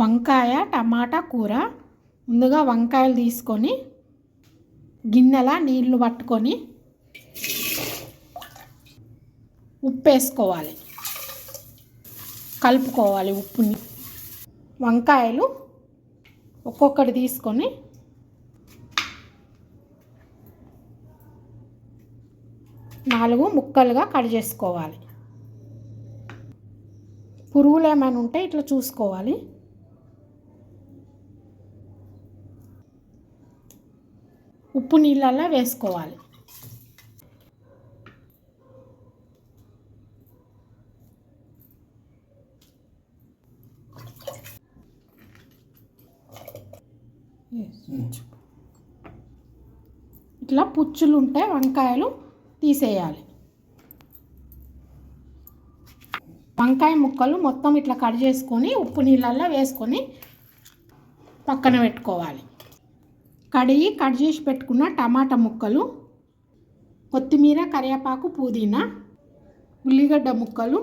వంకాయ టమాటా కూర. ముందుగా వంకాయలు తీసుకొని గిన్నెల నీళ్ళు పట్టుకొని ఉప్పు వేసుకోవాలి కలుపుకోవాలి ఉప్పుని. వంకాయలు ఒక్కొక్కటి తీసుకొని నాలుగు ముక్కలుగా కట్ చేసుకోవాలి. పురుగులు ఏమైనా ఉంటే ఇట్లా చూసుకోవాలి. ఉప్పు నీళ్ళల్లో వేసుకోవాలి. ఇట్లా పుచ్చులు ఉంటే వంకాయలు తీసేయాలి. వంకాయ ముక్కలు మొత్తం ఇట్లా కట్ చేసుకొని ఉప్పు నీళ్ళల్లో వేసుకొని పక్కన పెట్టుకోవాలి. కడిగి కట్ చేసి పెట్టుకున్న టమాటా ముక్కలు కొత్తిమీర కరివేపాకు పుదీనా ఉల్లిగడ్డ ముక్కలు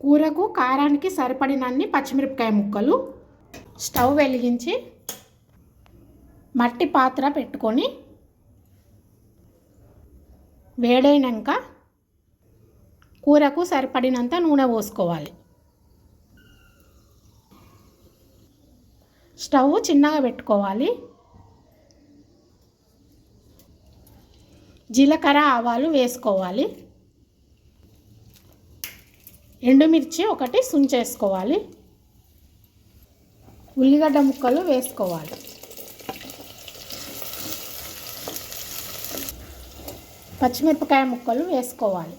కూరకు కారానికి సరిపడినన్ని పచ్చిమిరపకాయ ముక్కలు స్టవ్ వెలిగించి మట్టి పాత్ర పెట్టుకొని వేడైనాక కూరకు సరిపడినంత నూనె పోసుకోవాలి. స్టవ్ చిన్నగా పెట్టుకోవాలి. జీలకర్ర ఆవాలు వేసుకోవాలి. ఎండుమిర్చి ఒకటి సుంచేసుకోవాలి. ఉల్లిగడ్డ ముక్కలు వేసుకోవాలి. పచ్చిమిరపకాయ ముక్కలు వేసుకోవాలి.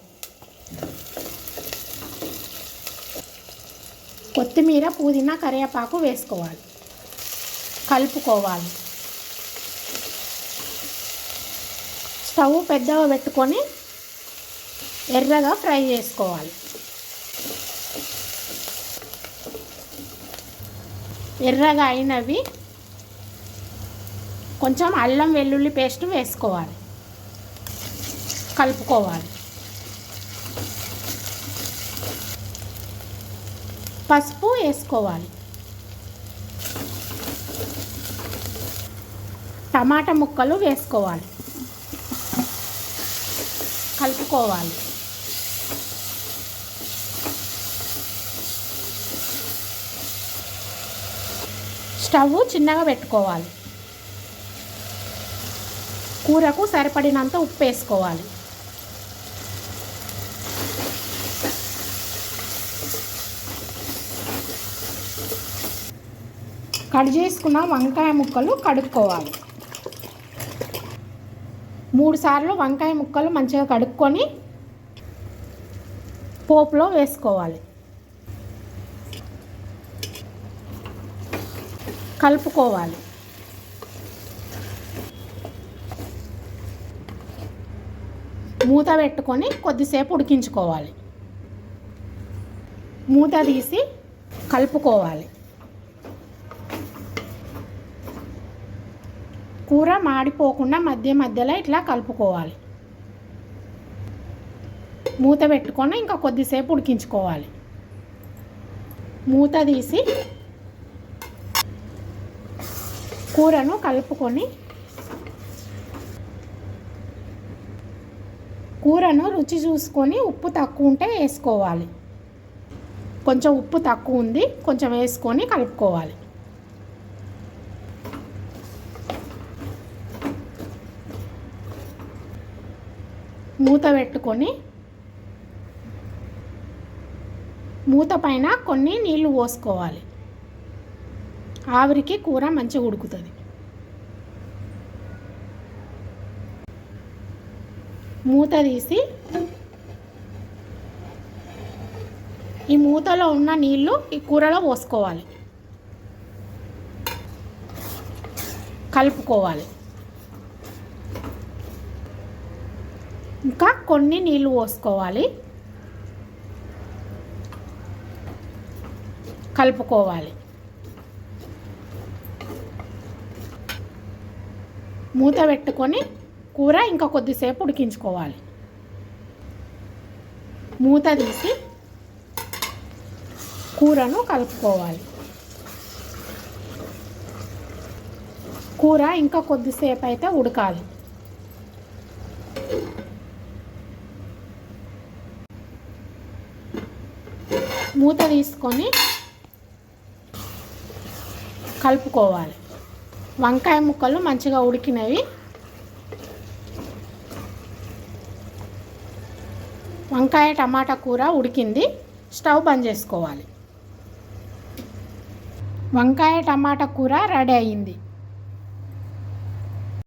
కొత్తిమీర పుదీనా కరివేపాకు వేసుకోవాలి. కలుపుకోవాలి. స్టవ్ పెద్దగా పెట్టుకొని ఎర్రగా ఫ్రై చేసుకోవాలి. ఎర్రగా అయినవి కొంచెం అల్లం వెల్లుల్లి పేస్ట్ వేసుకోవాలి. కలుపుకోవాలి. పసుపు వేసుకోవాలి. టమాటా ముక్కలు వేసుకోవాలి. కలుపుకోవాలి. స్టవ్ చిన్నగా పెట్టుకోవాలి. కూరకు సరిపడినంత ఉప్పు వేసుకోవాలి. కట్ చేసుకున్న వంకాయ ముక్కలు కడుక్కోవాలి. మూడు సార్లు వంకాయ ముక్కలు మంచిగా కడుక్కొని పోపులో వేసుకోవాలి. కలుపుకోవాలి. మూత పెట్టుకొని కొద్దిసేపు ఉడికించుకోవాలి. మూత తీసి కలుపుకోవాలి. కూర మాడిపోకుండా మధ్య మధ్యలో ఇట్లా కలుపుకోవాలి. మూత పెట్టుకొని ఇంకా కొద్దిసేపు ఉడికించుకోవాలి. మూత తీసి కూరను కలుపుకొని కూరను రుచి చూసుకొని ఉప్పు తక్కువ ఉంటే వేసుకోవాలి. కొంచెం ఉప్పు తక్కువ ఉంది కొంచెం వేసుకొని కలుపుకోవాలి. మూత పెట్టుకొని మూత పైన కొన్ని నీళ్ళు పోసుకోవాలి. ఆవిరికి కూర మంచిగా ఉడుకుతుంది. మూత తీసి ఈ మూతలో ఉన్న నీళ్ళు ఈ కూరలో పోసుకోవాలి. కలుపుకోవాలి. ఇంకా కొన్ని నీళ్ళు పోసుకోవాలి. కలుపుకోవాలి. మూత పెట్టుకొని కూర ఇంకా కొద్దిసేపు ఉడికించుకోవాలి. మూత తీసి కూరను కలుపుకోవాలి. కూర ఇంకా కొద్దిసేపు అయితే ఉడకాలి. మూత తీసుకొని కలుపుకోవాలి. వంకాయ ముక్కలు మంచిగా ఉడికినవి. వంకాయ టమాటా కూర ఉడికింది. స్టవ్ బంద్ చేసుకోవాలి. వంకాయ టమాటా కూర రెడీ అయ్యింది